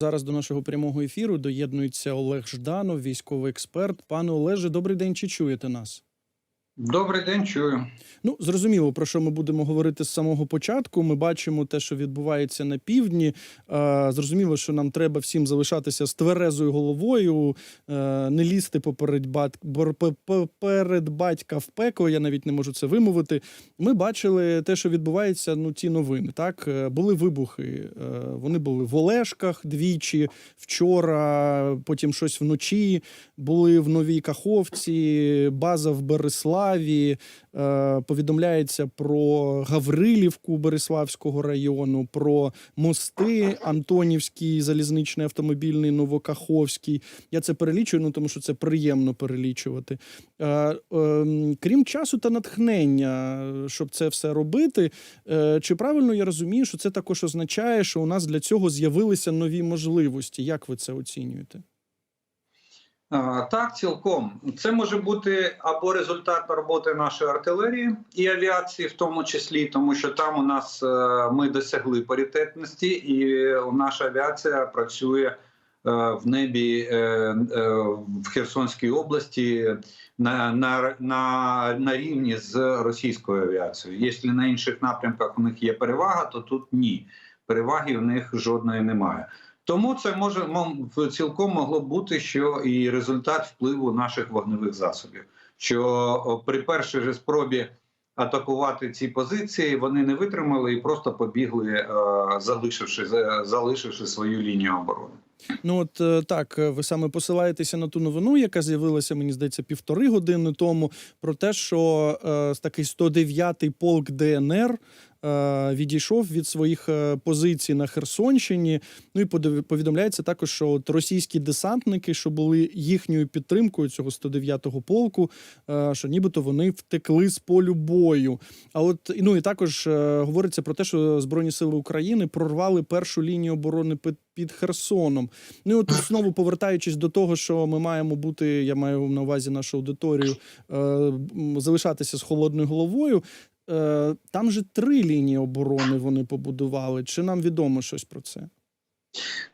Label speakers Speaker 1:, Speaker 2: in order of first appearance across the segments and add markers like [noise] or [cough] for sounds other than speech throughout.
Speaker 1: Зараз до нашого прямого ефіру доєднується Олег Жданов, військовий експерт. Пане Олеже, добрий день. Чи чуєте нас?
Speaker 2: Добрий день, чую.
Speaker 1: Ну, зрозуміло, про що ми будемо говорити з самого початку. Ми бачимо те, що відбувається на півдні. Зрозуміло, що нам треба всім залишатися з тверезою головою, е, не лізти поперед, бат... бор- пе- пе- перед батька в пекло. Я навіть не можу це вимовити. Ми бачили те, що відбувається. Ну, ті новини. Так Е, були вибухи. Е, вони були в Олешках двічі, вчора, потім щось вночі. Були в Новій Каховці, база в Береславі. Е, повідомляється про Гаврилівку Береславського району, про мости Антонівський, залізничний автомобільний, Новокаховський. Я це перелічую, ну тому що це приємно перелічувати. Е, е, крім часу та натхнення, щоб це все робити. Е, чи правильно я розумію, що це також означає, що у нас для цього з'явилися нові можливості? Як ви це оцінюєте?
Speaker 2: Так, цілком це може бути або результат роботи нашої артилерії і авіації, в тому числі, тому що там у нас е, ми досягли паритетності, і наша авіація працює е, в небі е, в Херсонській області на, на, на, на рівні з російською авіацією. Якщо на інших напрямках у них є перевага, то тут ні. Переваги в них жодної немає. Тому це може мо- цілком могло бути, що і результат впливу наших вогневих засобів. Що при першій же спробі атакувати ці позиції вони не витримали і просто побігли, е, залишивши за- залишивши свою лінію оборони.
Speaker 1: Ну от е, так, е, ви саме посилаєтеся на ту новину, яка з'явилася, мені здається, півтори години тому, про те, що е, такий 109-й полк ДНР відійшов від своїх е, позицій на Херсонщині. Ну і повідомляється також, що от російські десантники, що були їхньою підтримкою цього 109-го полку, е, що нібито вони втекли з полю бою. А от ну і також е, говориться про те, що Збройні сили України прорвали першу лінію оборони під, під Херсоном. Ну і от знову повертаючись до того, що ми маємо бути, я маю на увазі нашу аудиторію, е, залишатися з холодною головою. Е, там же три лінії оборони вони побудували. Чи нам відомо щось про це?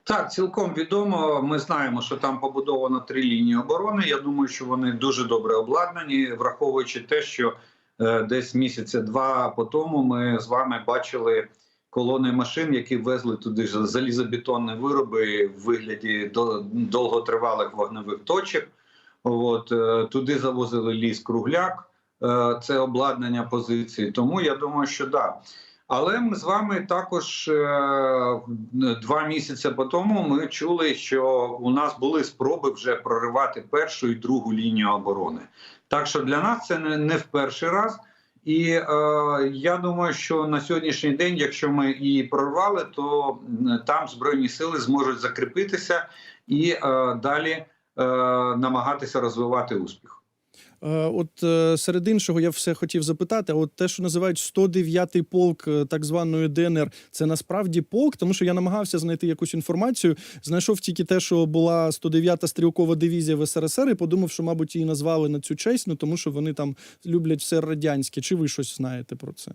Speaker 2: Так, цілком відомо. Ми знаємо, що там побудовано три лінії оборони. Я думаю, що вони дуже добре обладнані, враховуючи те, що е, десь місяця два по тому ми з вами бачили колони машин, які везли туди залізобетонні вироби в вигляді до- довготривалих вогневих точок. От е, туди завозили ліс кругляк, це обладнання позиції. Тому я думаю, що да. Але ми з вами також е, два місяці по тому ми чули, що у нас були спроби вже проривати першу і другу лінію оборони. Так що для нас це не в перший раз. І е, я думаю, що на сьогоднішній день, якщо ми її прорвали, то там збройні сили зможуть закріпитися і е, далі е, намагатися розвивати успіх.
Speaker 1: Е, От е, серед іншого я все хотів запитати: от те, що називають 109-й полк е, так званої ДНР, це насправді полк, тому що я намагався знайти якусь інформацію. Знайшов тільки те, що була 109-та стрілкова дивізія в СРСР, і подумав, що, мабуть, її назвали на цю честь, ну тому що вони там люблять все радянське. Чи ви щось знаєте про це?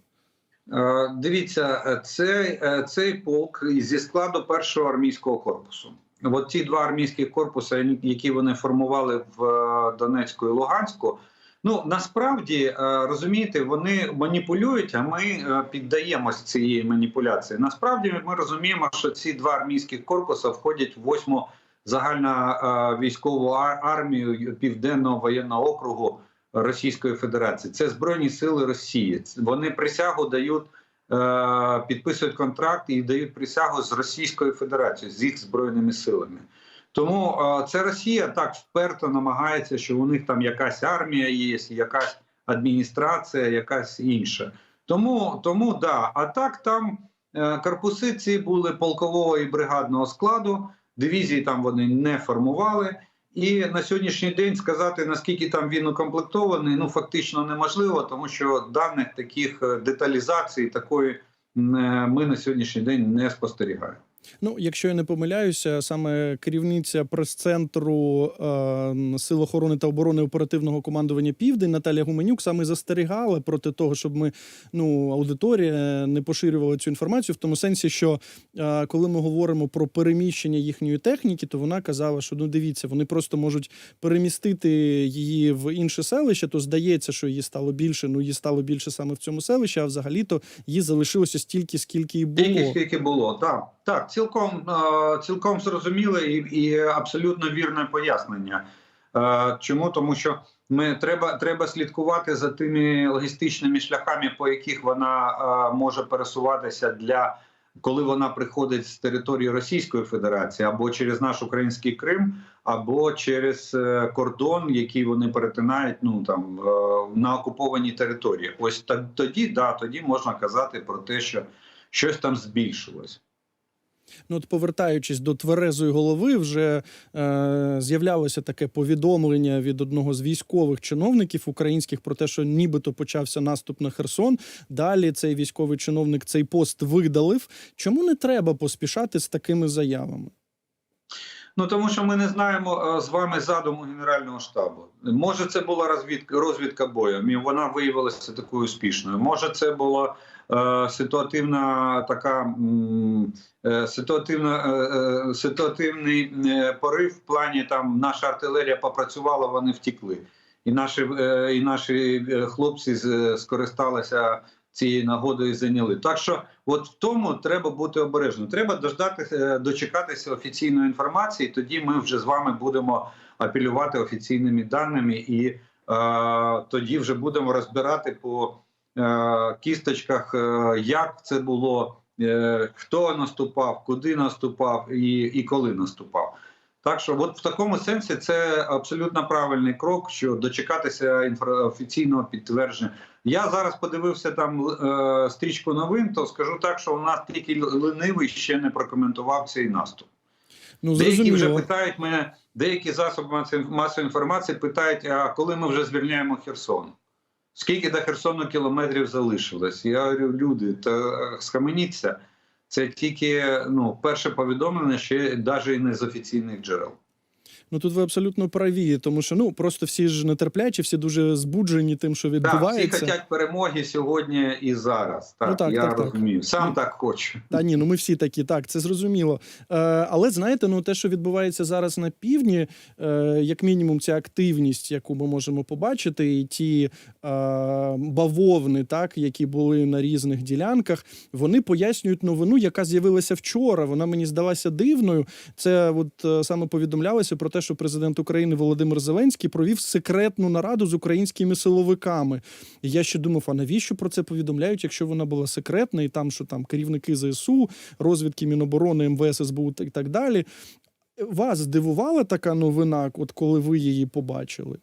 Speaker 2: Дивіться, цей, цей полк зі складу першого армійського корпусу. От ті два армійські корпуси, які вони формували в е, Донецьку і Луганську. Ну насправді е, розумієте, вони маніпулюють, а ми е, піддаємось цієї маніпуляції. Насправді ми розуміємо, що ці два армійські корпуси входять в восьму загальну військову армію Південного воєнного округу Російської Федерації. Це Збройні Сили Росії. Вони присягу дають, підписують контракт і дають присягу з Російською Федерацією, з їх збройними силами. Тому е, це Росія так вперто намагається, що у них там якась армія є, якась адміністрація, якась інша. Тому, тому да. А так там е, корпуси ці були полкового і бригадного складу. Дивізії там вони не формували. І на сьогоднішній день сказати наскільки там він укомплектований, ну фактично неможливо, тому що даних таких е, деталізацій такої е, ми на сьогоднішній день не спостерігаємо.
Speaker 1: Ну, якщо я не помиляюся, саме керівниця прес-центру е, Сил охорони та оборони оперативного командування Південь Наталя Гуменюк саме застерігала проти того, щоб ми ну аудиторія не поширювала цю інформацію, в тому сенсі, що е, коли ми говоримо про переміщення їхньої техніки, то вона казала, що ну дивіться, вони просто можуть перемістити її в інше селище. То здається, що її стало більше. Ну її стало більше саме в цьому селищі, а взагалі-то її залишилося стільки, скільки і було.
Speaker 2: Тільки скільки було, так. Так, цілком, е, цілком зрозуміле і, і абсолютно вірне пояснення. Е, Чому? Тому що ми треба, треба слідкувати за тими логістичними шляхами, по яких вона е, може пересуватися для коли вона приходить з території Російської Федерації або через наш український Крим, або через кордон, який вони перетинають ну там на окупованій території. Ось та- тоді, да, тоді можна казати про те, що щось там збільшилось.
Speaker 1: Ну, от повертаючись до тверезої голови, вже е, з'являлося таке повідомлення від одного з військових чиновників українських про те, що нібито почався наступ на Херсон. Далі цей військовий чиновник цей пост видалив. Чому не треба поспішати з такими заявами?
Speaker 2: Ну тому що ми не знаємо е, з вами задуму Генерального штабу. Може, це була розвідка розвідка бою. Вона виявилася такою успішною. Може, це була ситуативна така е, ситуативна е, е, ситуативний е, порив в плані там наша артилерія попрацювала, вони втікли. І наші, е, і наші е, хлопці скористалися цією нагодою і зайняли. Так що, от в тому треба бути обережним. Треба дождати, дочекатися офіційної інформації. Тоді ми вже з вами будемо апелювати офіційними даними, і е, тоді вже будемо розбирати по е, кісточках, е, як це було, е, хто наступав, куди наступав і, і коли наступав. Так що, от в такому сенсі, це абсолютно правильний крок, що дочекатися інфра- офіційного підтвердження. Я зараз подивився там е, стрічку новин, то скажу так, що у нас тільки ленивий ще не прокоментував цей наступ.
Speaker 1: Ну
Speaker 2: Деякі вже питають мене, деякі засоби масової інформації питають: а коли ми вже звільняємо Херсон? Скільки до Херсону кілометрів залишилось? Я говорю, люди, е, схаменіться. Це тільки ну, перше повідомлення, ще навіть не з офіційних джерел.
Speaker 1: Ну тут ви абсолютно праві, тому що ну просто всі ж нетерплячі, всі дуже збуджені тим, що
Speaker 2: Так, всі
Speaker 1: відбувається.
Speaker 2: хочуть перемоги сьогодні і зараз. Так,
Speaker 1: Ну, так,
Speaker 2: я
Speaker 1: так, так.
Speaker 2: розумію. Сам
Speaker 1: Ну,
Speaker 2: так хочу.
Speaker 1: Та ні, ну ми всі такі, так, це зрозуміло. Е, але знаєте, ну те, що відбувається зараз на півдні, е, як мінімум, ця активність, яку ми можемо побачити, і ті е, бавовни, так, які були на різних ділянках, вони пояснюють новину, яка з'явилася вчора. Вона мені здалася дивною. Це от е, саме повідомлялося про те, що президент України Володимир Зеленський провів секретну нараду з українськими силовиками. І я ще думав, а навіщо про це повідомляють, якщо вона була секретна, і там, що там керівники ЗСУ, розвідки Міноборони, МВС, СБУ і так далі. Вас здивувала така новина, от коли ви її побачили?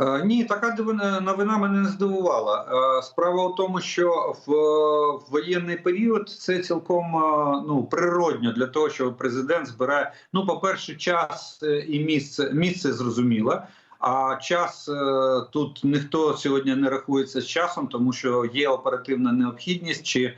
Speaker 2: Е, Ні, така новина мене не здивувала. Е, Справа в тому, що в, в воєнний період це цілком е, ну, природньо для того, що президент збирає. Ну, по-перше, час е, і місце місце зрозуміло. А час тут ніхто сьогодні не рахується з часом, тому що є оперативна необхідність чи,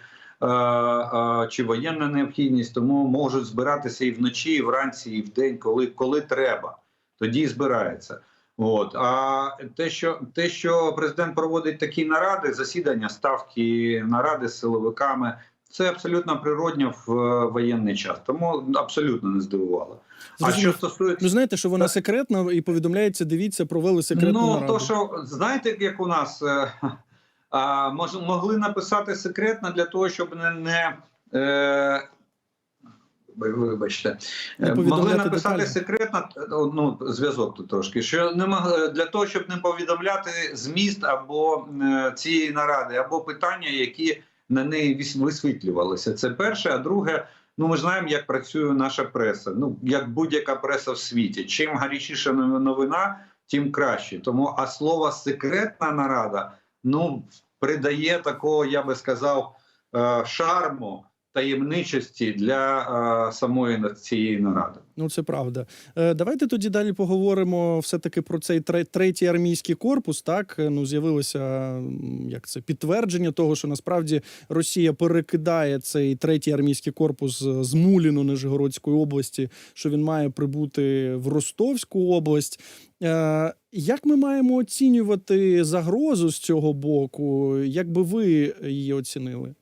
Speaker 2: чи воєнна необхідність, тому можуть збиратися і вночі, і вранці, і вдень, коли, коли треба. Тоді і збирається. От а те, що те, що президент проводить такі наради, засідання, ставки, наради з силовиками, це абсолютно природньо в е, воєнний час, тому абсолютно не здивувало. А що стосується
Speaker 1: Ну знаєте, що вона
Speaker 2: Так.
Speaker 1: секретна і повідомляється, дивіться, провели секретну
Speaker 2: ну
Speaker 1: нараду.
Speaker 2: то що знаєте, як у нас е, [laughs] а, мож, могли написати секретно для того, щоб не, не е, ви- вибачте, Е, могли написати
Speaker 1: деталі.
Speaker 2: секретно е, ну, зв'язок тут трошки, що не могли для того, щоб не повідомляти зміст або е, цієї наради, або питання, які на неї висвітлювалися. Це перше, а друге. Ну, ми знаємо, як працює наша преса. Ну як будь-яка преса в світі. Чим гарячіша новина, тим краще. Тому а слово секретна нарада ну придає такого, я би сказав, е, шарму таємничості для е, самої цієї наради.
Speaker 1: Ну, це правда. Е, Давайте тоді далі поговоримо все-таки про цей тре- третій армійський корпус. Так Е, ну з'явилося як це підтвердження того, що насправді Росія перекидає цей третій армійський корпус з Муліну Нижегородської області, що він має прибути в Ростовську область. Е, Як ми маємо оцінювати загрозу з цього боку? Як би ви її оцінили?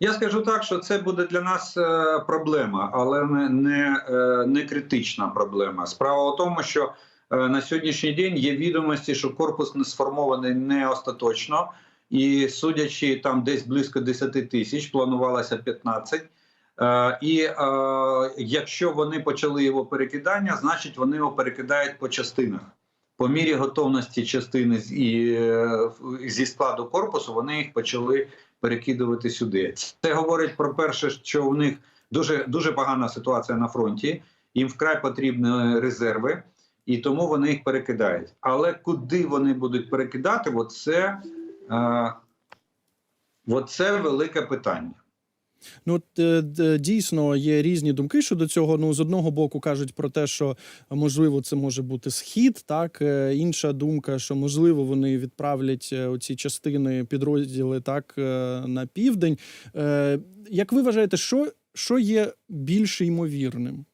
Speaker 2: Я скажу так, що це буде для нас е, проблема, але не, не, е, не критична проблема. Справа в тому, що е, на сьогоднішній день є відомості, що корпус не сформований не остаточно, і судячи там десь близько 10 тисяч, планувалося 15. Е, І якщо вони почали його перекидання, значить вони його перекидають по частинах. По мірі готовності частини зі складу корпусу вони їх почали перекидувати сюди. Це говорить про перше, що у них дуже дуже погана ситуація на фронті. Їм вкрай потрібні резерви, і тому вони їх перекидають. Але куди вони будуть перекидати? Оце, е, оце велике питання.
Speaker 1: Ну е, дійсно є різні думки щодо цього. Ну з одного боку кажуть про те, що можливо це може бути схід. Так Е, інша думка, що можливо вони відправлять е, оці частини підрозділи так на південь. Як ви вважаєте, що, що є більш ймовірним?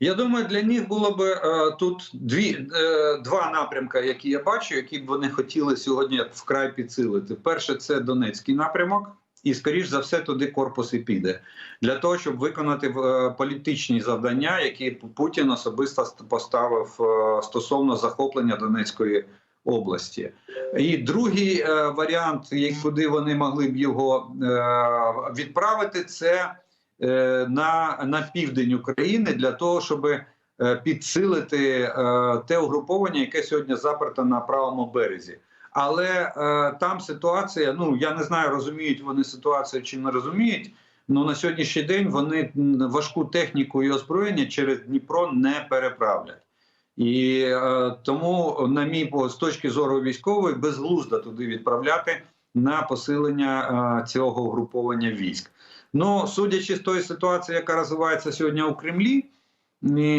Speaker 2: Я думаю, для них було б е, тут дві, е, два напрямки, які я бачу, які б вони хотіли сьогодні вкрай підсилити. Перше, це Донецький напрямок, і скоріш за все туди корпус і піде для того, щоб виконати е, політичні завдання, які Путін особисто поставив е, стосовно захоплення Донецької області. І другий е, варіант, як- куди вони могли б його е, відправити, це е, на, на південь України для того, щоб е, підсилити е, те угруповання, яке сьогодні заперто на правому березі. Але е, там ситуація, ну я не знаю, розуміють вони ситуацію чи не розуміють. Ну на сьогоднішній день вони важку техніку і озброєння через Дніпро не переправлять. І е, тому, на мій по- з точки зору військової, безглуздо туди відправляти на посилення е, цього угруповання військ. Ну, судячи з тої ситуації, яка розвивається сьогодні у Кремлі,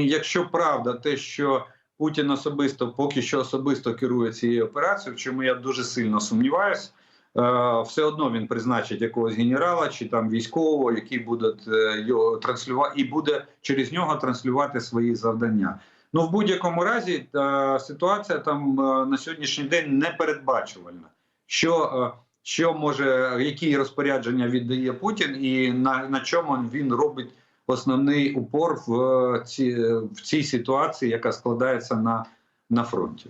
Speaker 2: якщо правда, те, що Путін особисто поки що особисто керує цією операцією, в чому я дуже сильно сумніваюсь. е, Все одно він призначить якогось генерала чи там військового, який буде е, його транслювати і буде через нього транслювати свої завдання. Ну в будь-якому разі е, ситуація там на сьогоднішній день непередбачувальна. Що, що може, які розпорядження віддає Путін, і на, на чому він робить основний упор в, е, ці, в цій ситуації, яка складається на, на фронті.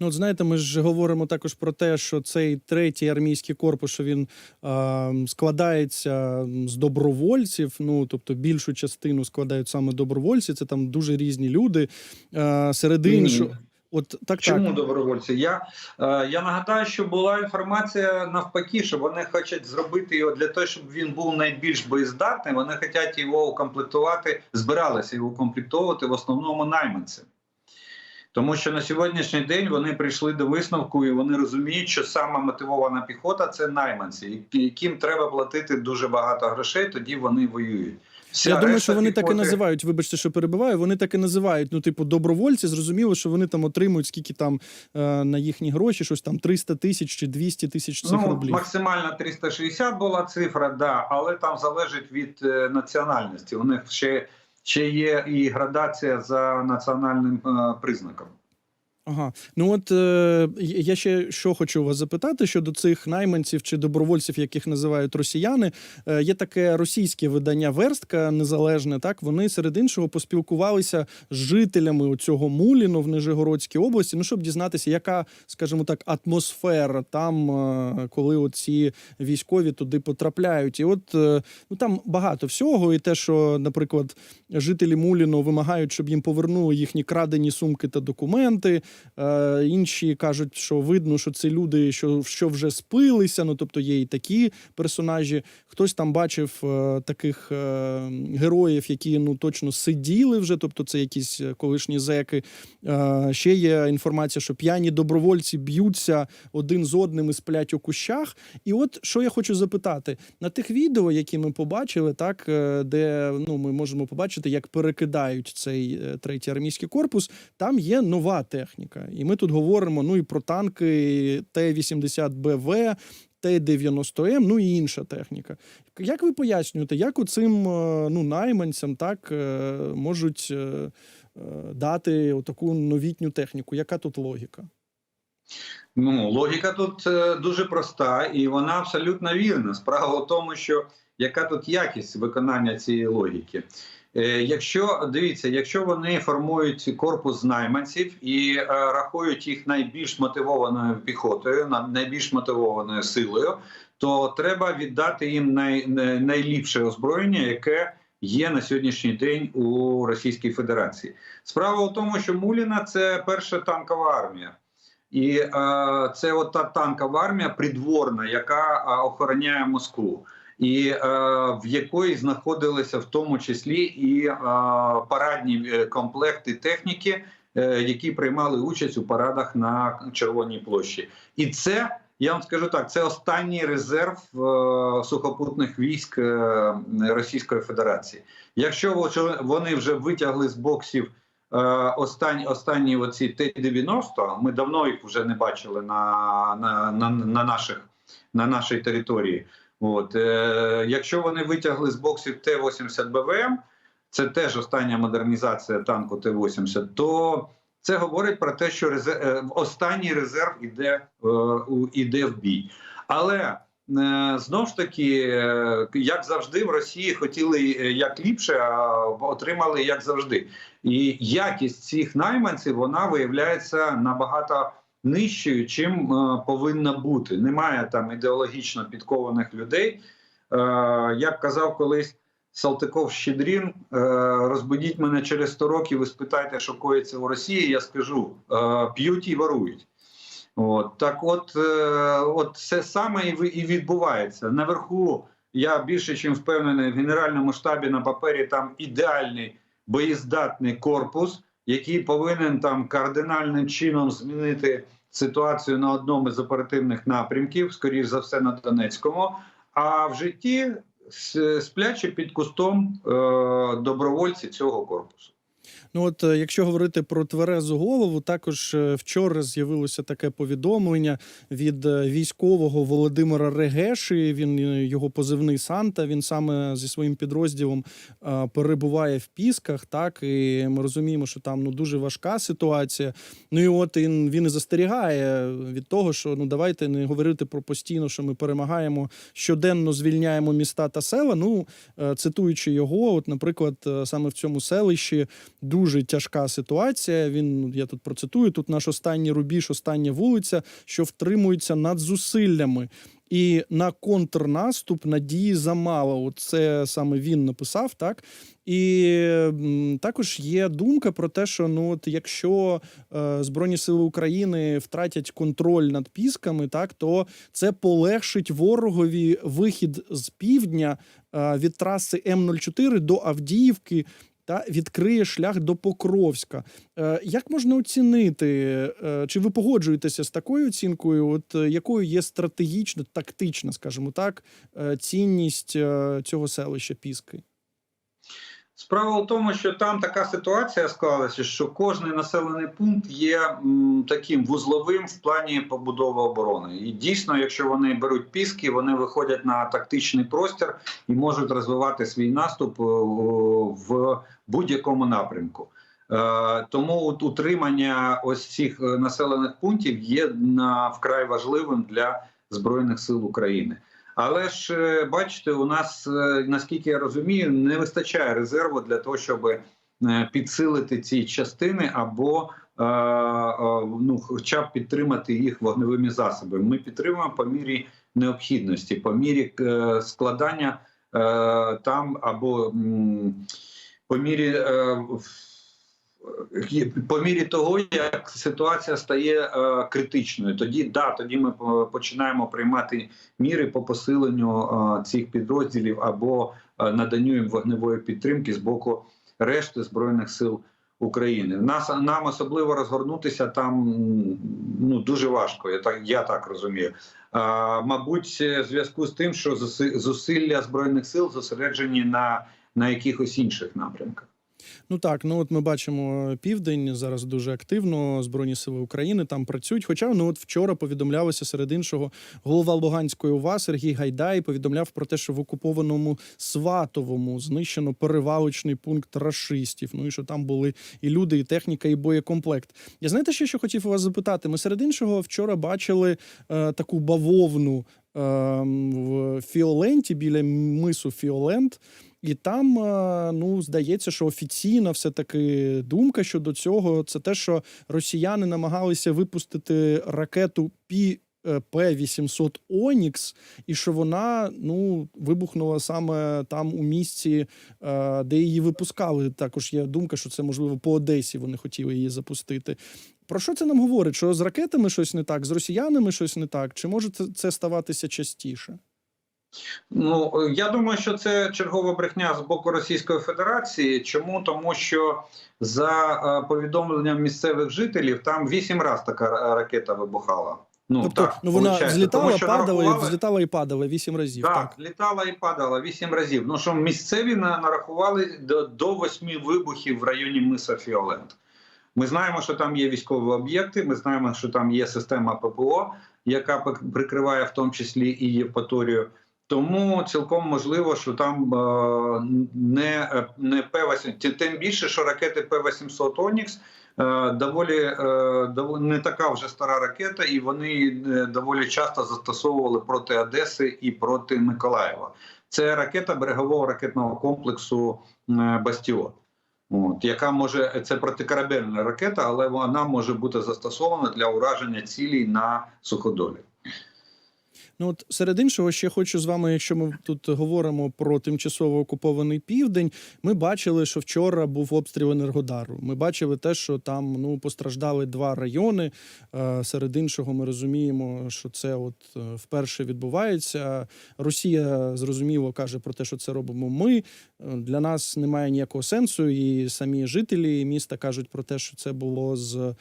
Speaker 1: Ну, от знаєте, ми ж говоримо також про те, що цей третій армійський корпус, що він е, складається з добровольців. Ну тобто більшу частину складають саме добровольці. Це там дуже різні люди. Е, серед іншого, от так
Speaker 2: Чому
Speaker 1: так.
Speaker 2: добровольці? Я, е, я нагадаю, що була інформація навпаки, що вони хочуть зробити його для того, щоб він був найбільш боєздатним. Вони хочуть його укомплектувати, збиралися його укомплектовувати в основному найманцям. Тому що на сьогоднішній день вони прийшли до висновку і вони розуміють, що сама мотивована піхота це найманці, яким треба платити дуже багато грошей, тоді вони воюють. Вся
Speaker 1: Я думаю, що вони так і називають. Вибачте, що перебиваю. Вони так і називають. Ну, типу, добровольці. Зрозуміло, що вони там отримують скільки там е, на їхні гроші, щось там 300 тисяч чи 200 тисяч цих
Speaker 2: Ну,
Speaker 1: рублів.
Speaker 2: максимально 360 була цифра, да, але там залежить від е, національності. У них ще, ще є і градація за національним е, признаком.
Speaker 1: Ага, ну от е, я ще що хочу вас запитати щодо цих найманців чи добровольців, яких називають росіяни. Е, є таке російське видання Верстка незалежне. Так вони серед іншого поспілкувалися з жителями цього Муліну в Нижегородській області. Ну щоб дізнатися, яка, скажімо так, атмосфера там, е, коли оці військові туди потрапляють. І от е, ну там багато всього, і те, що, наприклад, жителі Муліну вимагають, щоб їм повернули їхні крадені сумки та документи. Е, інші кажуть, що видно, що це люди, що, що вже спилися. Ну тобто є і такі персонажі. Хтось там бачив е, таких е, героїв, які ну точно сиділи вже, тобто це якісь е, колишні зеки. Е, ще є інформація, що п'яні добровольці б'ються один з одним і сплять у кущах. І от що я хочу запитати на тих відео, які ми побачили, так е, де ну ми можемо побачити, як перекидають цей е, третій армійський корпус. Там є нова техніка, і ми тут говоримо ну і про танки Т-80БВ. Т-90М, ну і інша техніка. Як ви пояснюєте, як оцим е, ну, найманцям так е, можуть е, дати таку новітню техніку? Яка тут логіка?
Speaker 2: Ну, логіка тут дуже проста і вона абсолютно вірна. Справа в тому, що яка тут якість виконання цієї логіки. Е, якщо дивіться, якщо вони формують корпус найманців і е, рахують їх найбільш мотивованою піхотою, на- найбільш мотивованою силою, то треба віддати їм най- найліпше озброєння, яке є на сьогоднішній день у Російській Федерації. Справа в тому, що Муліна це перша танкова армія. І е, це от та танкова армія придворна, яка е, охороняє Москву, і е, в якої знаходилися в тому числі і е, парадні е, комплекти техніки, е, які приймали участь у парадах на Червоній площі. І це я вам скажу так: це останній резерв е, сухопутних військ е, Російської Федерації. Якщо во- вони вже витягли з боксів. Е, Останні останні оці Т-90, ми давно їх вже не бачили на, на, на, на наших на нашій території. От е, якщо вони витягли з боксів Т-80 БВМ, це теж остання модернізація танку Т-80, то це говорить про те, що резерв, е, останній резерв іде, е, іде в бій. Але е, знов ж таки, як завжди, в Росії хотіли як ліпше, а отримали як завжди. І якість цих найманців вона виявляється набагато нижчою, чим е, повинна бути. Немає там ідеологічно підкованих людей. Е, як казав колись Салтиков Щедрін, е, розбудіть мене через 100 років і спитайте, що коїться у Росії. Я скажу: п'ють і ворують. От так, от, от це саме і відбувається наверху. Я більше чим впевнений, в генеральному штабі на папері там ідеальний боєздатний корпус, який повинен там кардинальним чином змінити ситуацію на одному з оперативних напрямків, скоріш за все на Донецькому. А в житті спляче під кустом е, добровольці цього корпусу.
Speaker 1: Ну от е, якщо говорити про тверезу голову, також е, вчора з'явилося таке повідомлення від е, військового Володимира Регеші. Він його позивний Санта. Він саме зі своїм підрозділом перебуває в Пісках. Так і ми розуміємо, що там ну дуже важка ситуація. Ну і от він, він і застерігає від того, що ну давайте не говорити про постійно, що ми перемагаємо щоденно звільняємо міста та села. Ну цитуючи його, от, наприклад, саме в цьому селищі дуже тяжка ситуація. Він я тут процитую: тут наш останній рубіж, остання вулиця, що втримується над зусиллями. І на контрнаступ надії замало. От Це саме він написав, так? І м, також є думка про те, що ну от якщо е, Збройні Сили України втратять контроль над пісками, так то це полегшить ворогові вихід з півдня е, від траси М04 до Авдіївки та відкриє шлях до Покровська. Е, Як можна оцінити, е, чи ви погоджуєтеся з такою оцінкою? От е, якою є стратегічна, тактична, скажімо так, цінність цього селища Піски?
Speaker 2: Справа в тому, що там така ситуація склалася, що кожний населений пункт є таким вузловим в плані побудови оборони. І дійсно, якщо вони беруть піски, вони виходять на тактичний простір і можуть розвивати свій наступ в будь-якому напрямку. Е, Тому от утримання ось цих е, населених пунктів є на вкрай важливим для збройних сил України. Але ж е, бачите, у нас наскільки я розумію, не вистачає резерву для того, щоб підсилити ці частини або ну, хоча б підтримати їх вогневими засобами. Ми підтримуємо по мірі необхідності, по мірі складання там або по мірі е, е, по мірі того, як ситуація стає е, критичною, тоді да, тоді ми починаємо приймати міри по посиленню цих підрозділів або наданню їм вогневої підтримки з боку решти збройних сил України. Нас нам особливо розгорнутися там ну дуже важко. Я так я так розумію. А, мабуть, в зв'язку з тим, що зуси- зусилля збройних сил зосереджені на, на якихось інших напрямках.
Speaker 1: Ну так, ну от ми бачимо південь зараз дуже активно. Збройні сили України там працюють. Хоча ну от вчора повідомлялося серед іншого голова Луганської ОВА Сергій Гайдай повідомляв про те, що в окупованому Сватовому знищено перевалочний пункт рашистів. Ну і що там були і люди, і техніка, і боєкомплект. Я знаєте, ще що хотів вас запитати? Ми серед іншого вчора бачили е, таку бавовну е, в Фіоленті біля мису Фіолент. І там, е, ну здається, що офіційна все таки думка щодо цього це те, що росіяни намагалися випустити ракету Пі. П-800 Онікс, і що вона ну вибухнула саме там у місці, е, де її випускали. Також є думка, що це можливо по Одесі вони хотіли її запустити. Про що це нам говорить? Що з ракетами щось не так, з росіянами щось не так? Чи може це ставатися частіше?
Speaker 2: Ну е, я думаю, що це чергова брехня з боку Російської Федерації. Чому тому, що за е, повідомленням місцевих жителів там вісім разів така ракета вибухала. Ну
Speaker 1: тобто,
Speaker 2: так
Speaker 1: ну вона
Speaker 2: виходить.
Speaker 1: взлітала,
Speaker 2: Тому
Speaker 1: падала, і
Speaker 2: нарахували-
Speaker 1: взлітала і падала вісім разів.
Speaker 2: Так,
Speaker 1: Так.
Speaker 2: літала і падала вісім разів. Ну що місцеві на- нарахували до, до восьми вибухів в районі миса Фіолент. Ми знаємо, що там є військові об'єкти. Ми знаємо, що там є система ППО, яка прикриває в тому числі і Євпаторію. Тому цілком можливо, що там е, не, е, не П-800, тим більше, що ракети П-800 Онікс е, доволі, не така вже стара ракета, і вони доволі часто застосовували проти Одеси і проти Миколаєва. Це ракета берегового ракетного комплексу Бастіон. От, яка може це протикорабельна ракета, але вона може бути застосована для ураження цілей на суходолі.
Speaker 1: Ну от серед іншого, ще хочу з вами, якщо ми тут говоримо про тимчасово окупований південь, ми бачили, що вчора був обстріл Енергодару. Ми бачили те, що там ну постраждали два райони. Е, Серед іншого, ми розуміємо, що це от е, вперше відбувається. Росія зрозуміло каже про те, що це робимо ми. Е, Для нас немає ніякого сенсу, і самі жителі міста кажуть про те, що це було з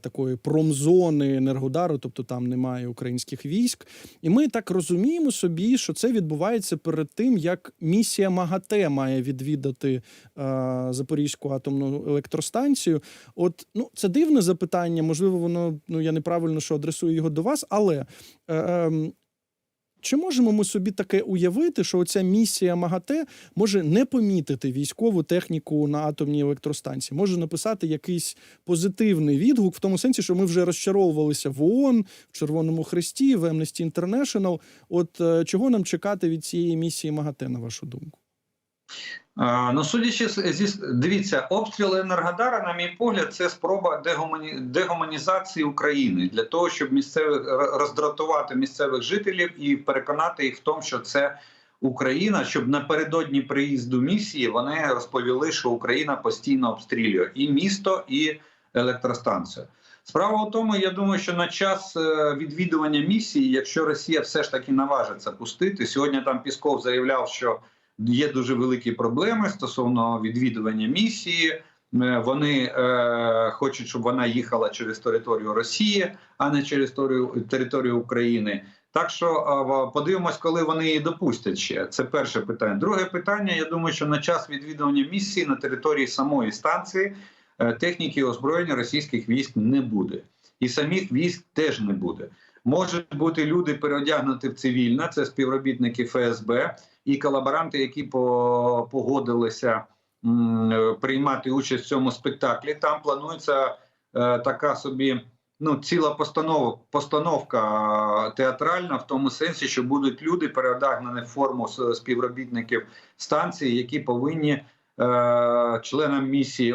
Speaker 1: такої промзони Енергодару, тобто там немає українських військ. І ми так розуміємо собі, що це відбувається перед тим, як місія МАГАТЕ має відвідати е, Запорізьку атомну електростанцію. От ну це дивне запитання. Можливо, воно ну я неправильно що адресую його до вас, але. Е, ем, чи можемо ми собі таке уявити, що оця місія МАГАТЕ може не помітити військову техніку на атомній електростанції, може написати якийсь позитивний відгук, в тому сенсі, що ми вже розчаровувалися в ООН, в Червоному Хресті, в Amnesty International. От е, чого нам чекати від цієї місії МАГАТЕ, на вашу думку?
Speaker 2: А, ну, судячи зі дивіться, обстріл Енергодара, на мій погляд, це спроба дегумані, дегуманізації України для того, щоб місцевих роздратувати місцевих жителів і переконати їх в тому, що це Україна, щоб напередодні приїзду місії вони розповіли, що Україна постійно обстрілює і місто, і електростанцію. Справа у тому, я думаю, що на час е, відвідування місії, якщо Росія все ж таки наважиться пустити, сьогодні там Пісков заявляв, що є дуже великі проблеми стосовно відвідування місії. Е, Вони е, хочуть, щоб вона їхала через територію Росії, а не через територію, України. Так що е, подивимось, коли вони її допустять ще. Це перше питання. Друге питання. Я думаю, що на час відвідування місії на території самої станції е, техніки озброєння російських військ не буде, і самих військ теж не буде. Можуть бути люди переодягнуті в цивільне, це співробітники ФСБ і колаборанти, які по- погодилися е, приймати участь в цьому спектаклі. Там планується е, така собі ну, ціла постановка е, театральна в тому сенсі, що будуть люди переодягнені в форму співробітників станції, які повинні е, членам місії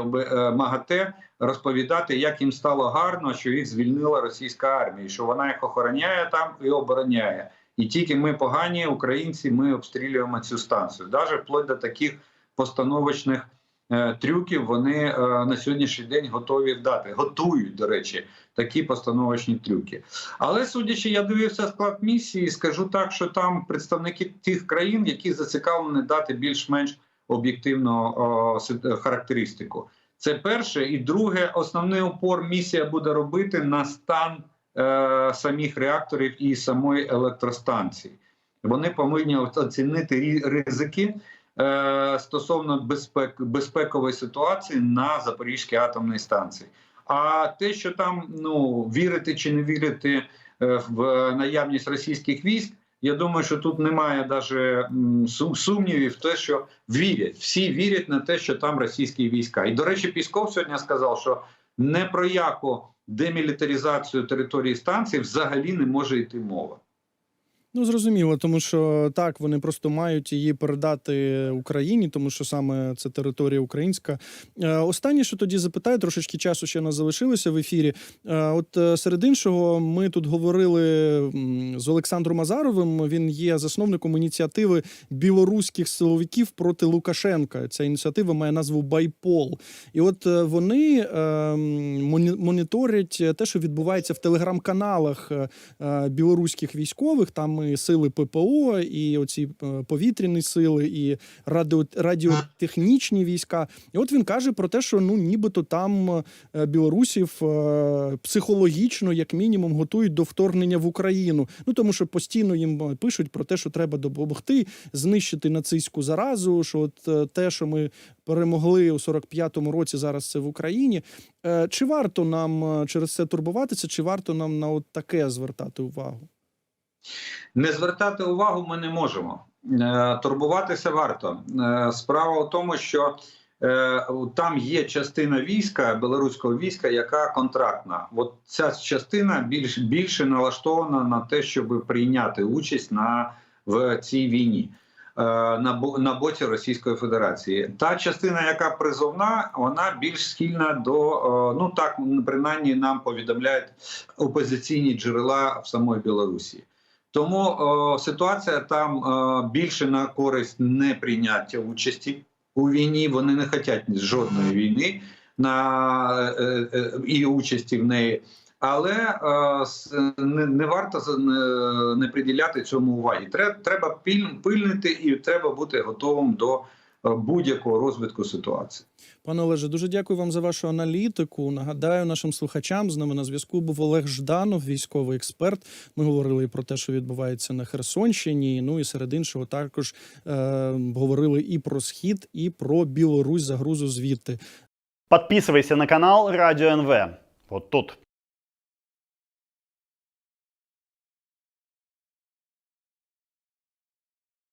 Speaker 2: МАГАТЕ розповідати, як їм стало гарно, що їх звільнила російська армія, що вона їх охороняє там і обороняє. І тільки ми погані, українці, ми обстрілюємо цю станцію, навіть вплоть до таких постановочних е, трюків вони е, на сьогоднішній день готові дати. Готують, до речі, такі постановочні трюки. Але судячи, я дивився склад місії, скажу так, що там представники тих країн, які зацікавлені дати більш-менш об'єктивну характеристику. Це перше, і друге, основний упор місія буде робити на стан е, самих реакторів і самої електростанції. Вони повинні оцінити ризики е, стосовно безпек, безпекової ситуації на Запорізькій атомній станції. А те, що там ну вірити чи не вірити е, в наявність російських військ, я думаю, що тут немає сум- сумнівів в те, що вірять. Всі вірять на те, що там російські війська. І до речі, Пісков сьогодні сказав, що не про яку демілітаризацію території станції взагалі не може йти мова.
Speaker 1: Ну, зрозуміло, тому що так, вони просто мають її передати Україні, тому що саме це територія українська. Е, Останнє, що тоді запитаю, трошечки часу ще нас залишилося в ефірі. Е, От е, серед іншого, ми тут говорили з Олександром Азаровим. Він є засновником ініціативи білоруських силовиків проти Лукашенка. Ця ініціатива має назву Байпол. І от вони моніторять те, що відбувається в телеграм-каналах білоруських військових. Там і сили ППО, і оці е, повітряні сили, і радіо, радіотехнічні війська. І от він каже про те, що ну нібито там е, білорусів е, психологічно, як мінімум, готують до вторгнення в Україну. Ну тому що постійно їм пишуть про те, що треба допомогти знищити нацистську заразу. Що от те, що ми перемогли у 45-му році, зараз це в Україні. Чи варто нам через це турбуватися, чи варто нам на от таке звертати увагу?
Speaker 2: Не звертати увагу ми не можемо. Е, Турбуватися варто. Е, Справа в тому, що е, там є частина війська, білоруського війська, яка контрактна. От ця частина більш більше налаштована на те, щоб прийняти участь на в цій війні. На на боці Російської Федерації та частина, яка призовна, вона більш схильна до ну так принаймні нам повідомляють опозиційні джерела в самої Білорусі. Тому о, ситуація там о, більше на користь неприйняття участі у війні. Вони не хочуть жодної війни на е, е, і участі в неї. Але е, не, не варто не, не приділяти цьому уваги. Треба, треба піль- пильнити і треба бути готовим до будь-якого розвитку ситуації.
Speaker 1: Пане Олеже, дуже дякую вам за вашу аналітику. Нагадаю нашим слухачам. З нами на зв'язку був Олег Жданов, військовий експерт. Ми говорили і про те, що відбувається на Херсонщині. Ну і серед іншого також е, говорили і про схід, і про Білорусь загрузу звідти.
Speaker 3: Подписывайся на канал Радио НВ. Вот тут.